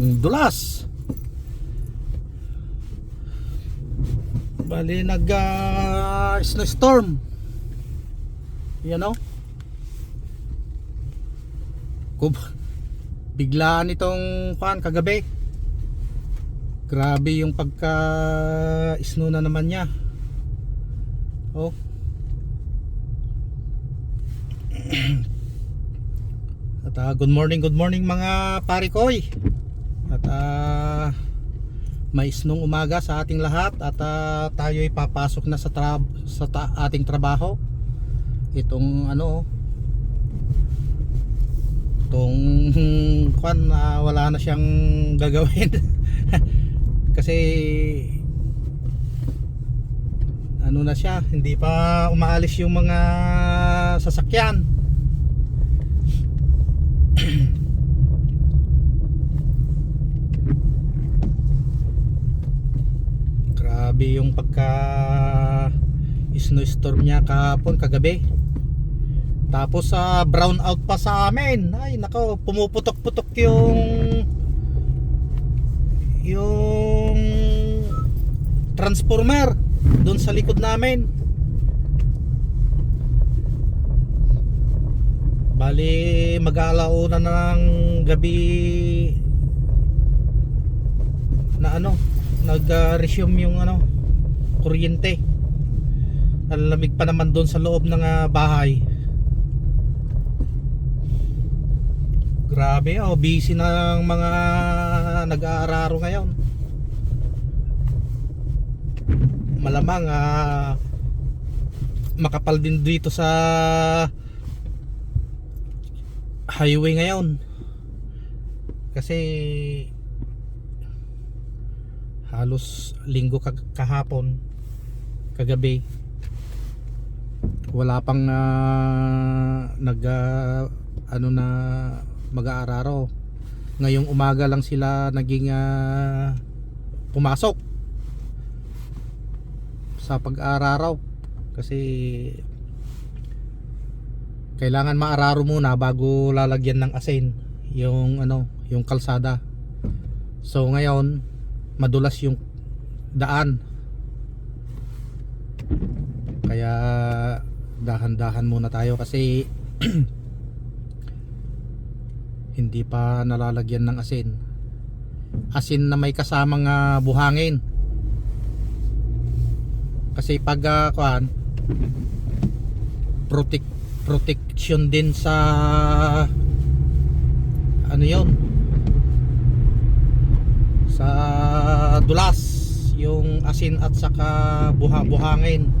dulas. Bali nag uh, snowstorm. Yan o Kub biglaan itong kuan kagabi. Grabe yung pagka snow na naman niya. Oh. At ah, good morning, good morning mga parikoy. At may isnong umaga sa ating lahat at ah, tayo ay papasok na sa tra- sa ta- ating trabaho. Itong ano itong kwan na wala na siyang gagawin. Kasi ano na siya, hindi pa umaalis yung mga sasakyan. Grabe yung pagka snowstorm niya kahapon kagabi. Tapos sa brown out pa sa amin. Ay nako, pumuputok-putok yung yung transformer doon sa likod namin. Bali mag-aalauna na ng gabi na ano nag-resume yung ano kuryente. Ang lamig pa naman doon sa loob ng ah, bahay. Grabe oh busy ng mga nag-aararo ngayon. Malamang ah, makapal din dito sa highway ngayon. Kasi halos linggo kahapon kagabi. Wala pang ah, nag ah, ano na mag-aararo. Ngayong umaga lang sila naging ah, pumasok. Sa pag-aararo. Kasi kailangan maararo muna bago lalagyan ng asin yung ano yung kalsada. So ngayon madulas yung daan kaya dahan-dahan muna tayo kasi hindi pa nalalagyan ng asin. Asin na may kasamang ah, buhangin. Kasi pag uh, kuan protect protection din sa ano yon sa dulas asin at saka buha buhangin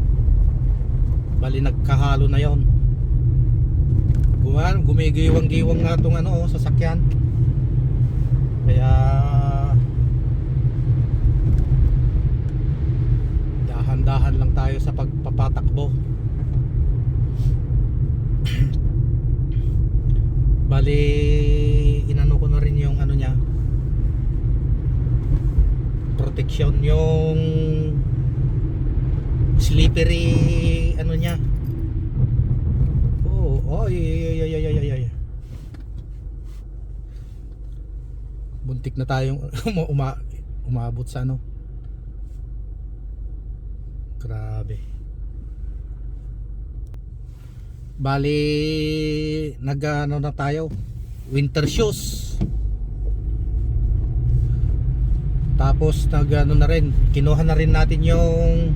bali nagkahalo na yon. Guman gumigiwang-giwang nga tong ano oh, sasakyan. Kaya dahan-dahan lang tayo sa pagpapatakbo. Bali inano ko na rin yung ano niya protection yung slippery ano niya. Oh ay ay ay ay ay ay buntik na tayong uma, umabot sa ano. Grabe. Bali nag ano na tayo? Winter shoes tapos nag ano na rin kinuha na rin natin yung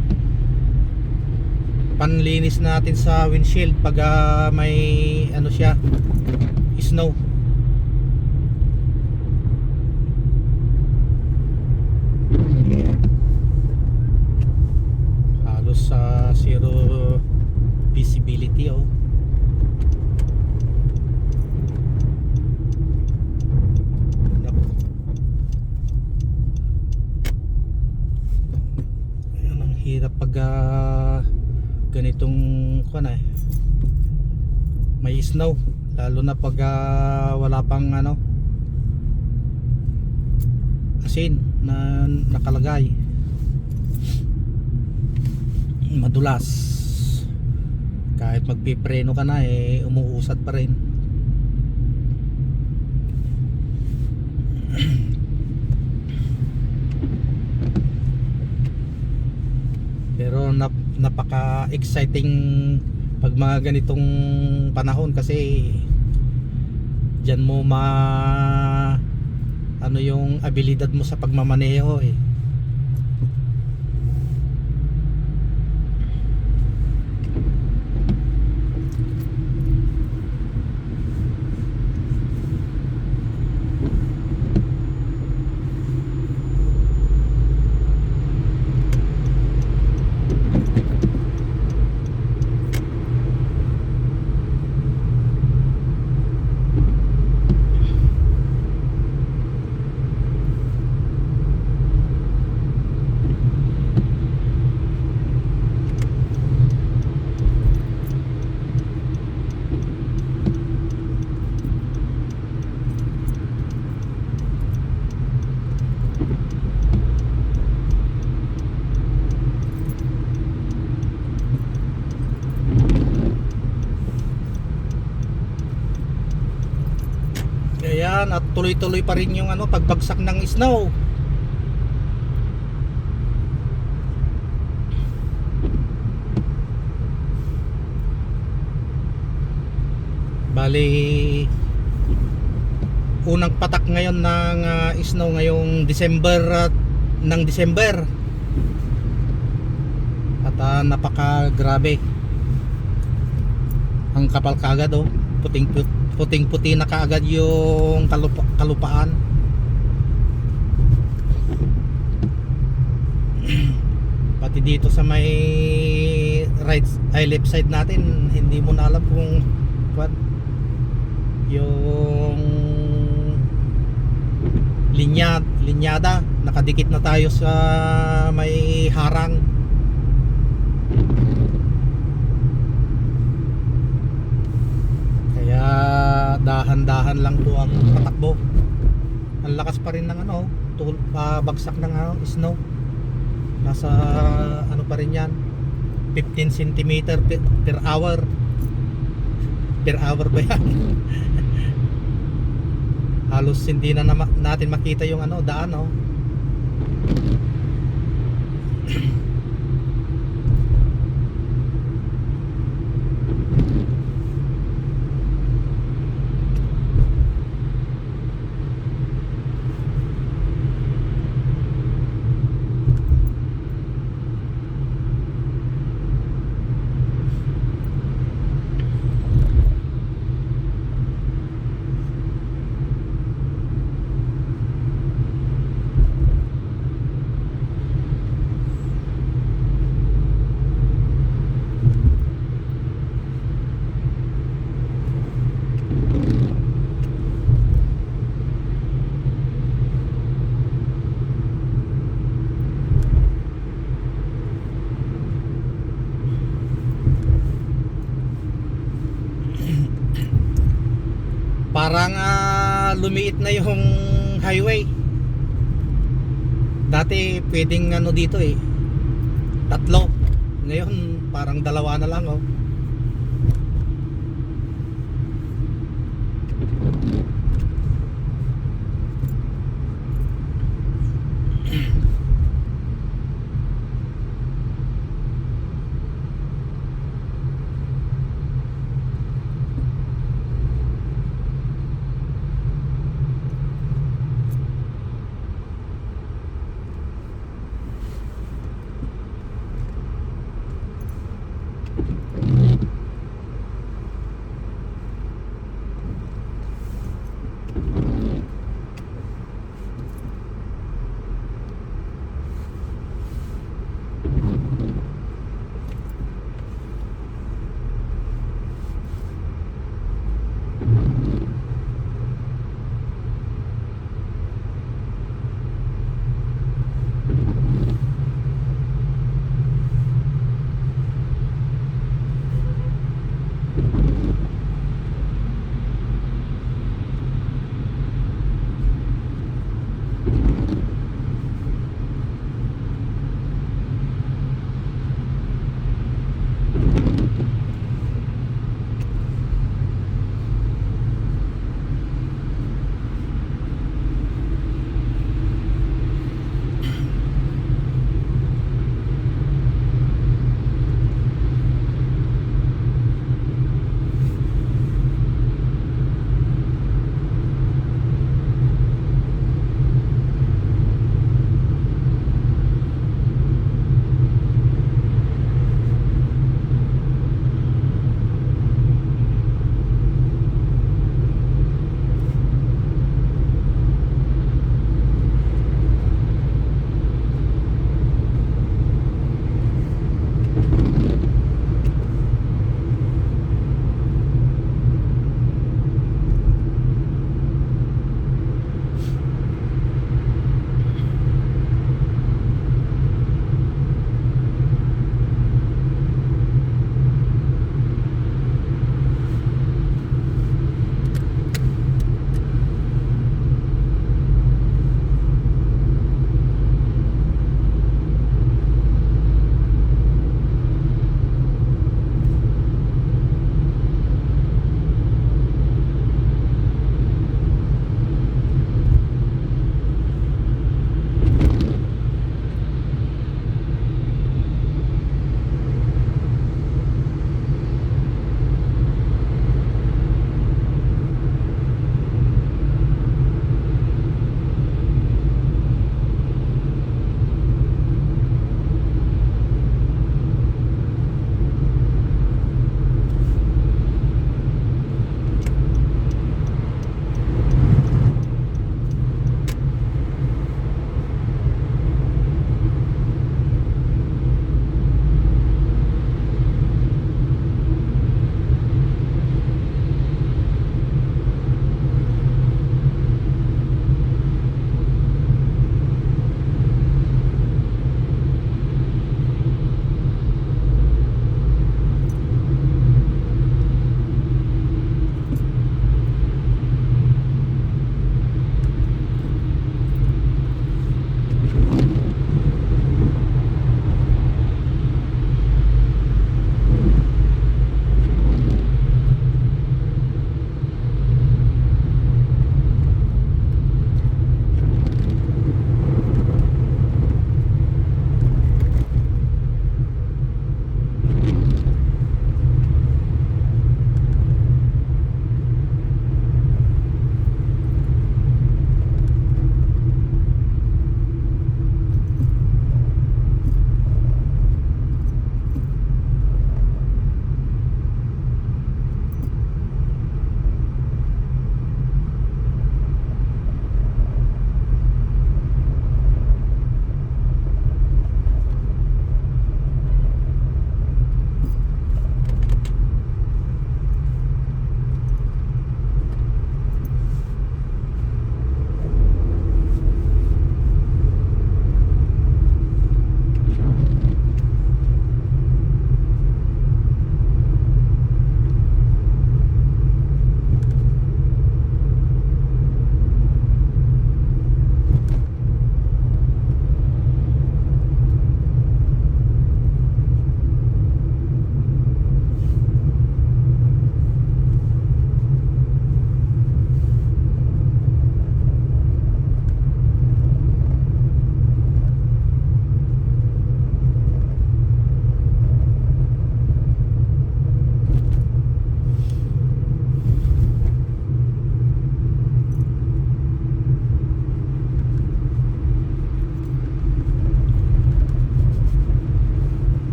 panlinis natin sa windshield pag ah, may ano siya snow halos sa zero visibility oh Naku. Ayan, ang hirap pag ah, ganitong kuan eh may snow lalo na pag ah, wala pang ano asin na nakalagay. Madulas. Kahit magpipreno ka na eh umuusad pa rin na, napaka-exciting pag mga ganitong panahon kasi diyan mo ma ano yung abilidad mo sa pagmamaneho eh. Ayan, at tuloy-tuloy pa rin yung ano, pagbagsak ng snow. Bali unang patak ngayon ng ah, snow ngayong December at ng December. At ah, napaka grabe. Ang kapal kagad oh. Puting puting puti na kaagad yung kalupa, kalupaan. Pati dito sa may right ay left side natin hindi mo na alam kung what yung linya linyada nakadikit na tayo sa may harang kaya dahan-dahan lang po ang patakbo. Ang lakas pa rin ng ano tul pabagsak ng ano, snow. Nasa ano pa rin yan 15 cm per, per hour. Per hour ba yan? Halos hindi na, natin makita yung ano daan oh parang ah, lumiit na yung highway. Dati pwedeng ano dito eh tatlo. Ngayon parang dalawa na lang oh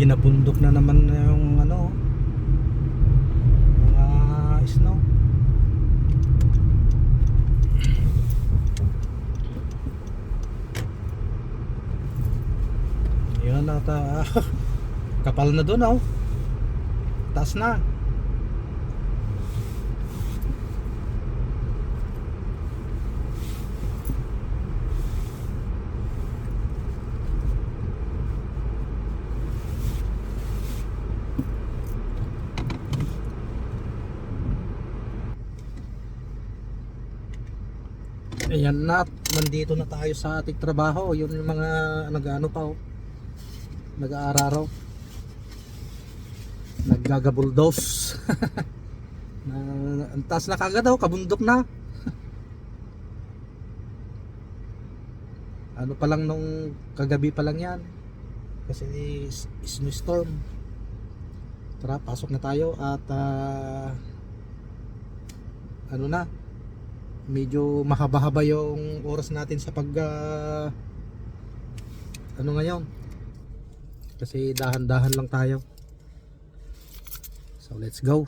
ginabundok na naman yung ano mga snow. Yun at ah, kapal na doon oh. Taas na Ayan na, nandito na tayo sa ating trabaho. Yun yung mga nag-ano pa oh. Nag-aararo. Naggagabuldos. na, ang taas na kagad daw, kabundok na. ano pa lang nung kagabi pa lang yan. Kasi snowstorm. Tara, pasok na tayo at ah, ano na, medyo mahaba-haba yung oras natin sa pag ah, ano ngayon. Kasi dahan-dahan lang tayo. So let's go